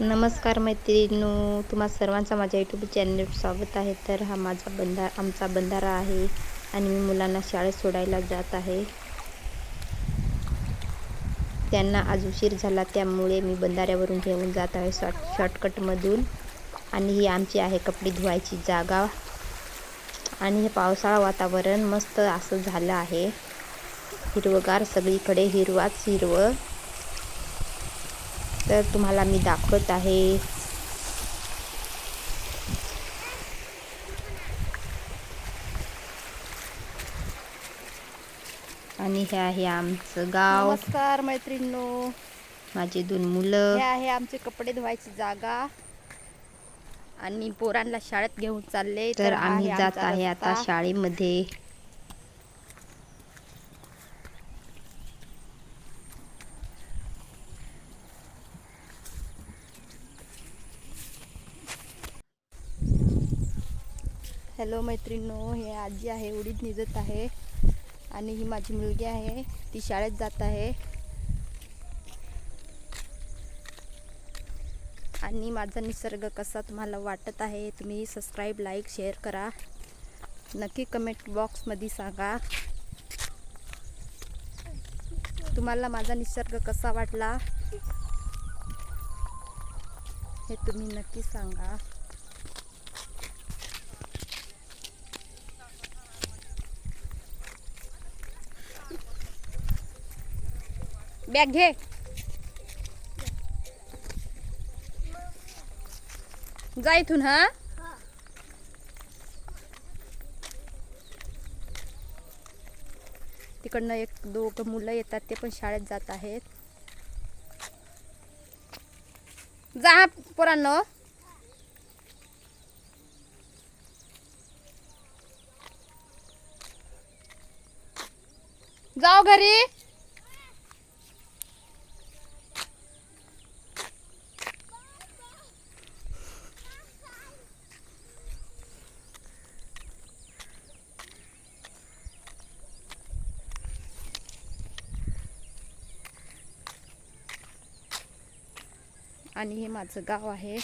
नमस्कार मैत्रिणींनो तुम्हा सर्वांचा माझ्या यूट्यूब चॅनलवर स्वागत आहे. तर हा माझा बंधा आमचा बंधारा आहे आणि मी मुलांना शाळेत सोडायला जात आहे. त्यांना आज उशीर झाला त्यामुळे मी बंधाऱ्यावरून घेऊन जात आहे शॉर्ट शॉर्टकटमधून. आणि ही आमची आहे कपडे धुवायची जागा. आणि हे पावसाळा वातावरण मस्त असं झालं आहे. हिरवगार सगळीकडे हिरवाच हिरवं. तर तुम्हाला मी दाखवत आहे. आणि हे आहे आमचं गाव. नमस्कार मैत्रिणींनो. माझे दोन मुलं. हे आहे आमचे कपडे धुवायची जागा. आणि पोरांना शाळेत घेऊन चालले. तर आम्ही जात आहे आता. शाळेमध्ये. हॅलो मैत्रिणो हे आजी आहे उडीद निजत आहे आणि ही माझी मुलगी आहे. ती शाळेत जात आहे. आणि माझा निसर्ग कसा तुम्हाला वाटत आहे तुम्ही सबस्क्राईब लाईक शेअर करा. नक्की कमेंट बॉक्समध्ये सांगा. तुम्हाला माझा निसर्ग कसा वाटला हे तुम्ही नक्की सांगा. बॅग घे. जा इथून हा? तिकडनं एक दोघं मुलं येतात ते पण शाळेत जात आहेत. जा पोरांनो. जाओ घरी. आणि हे माझं गाव आहे.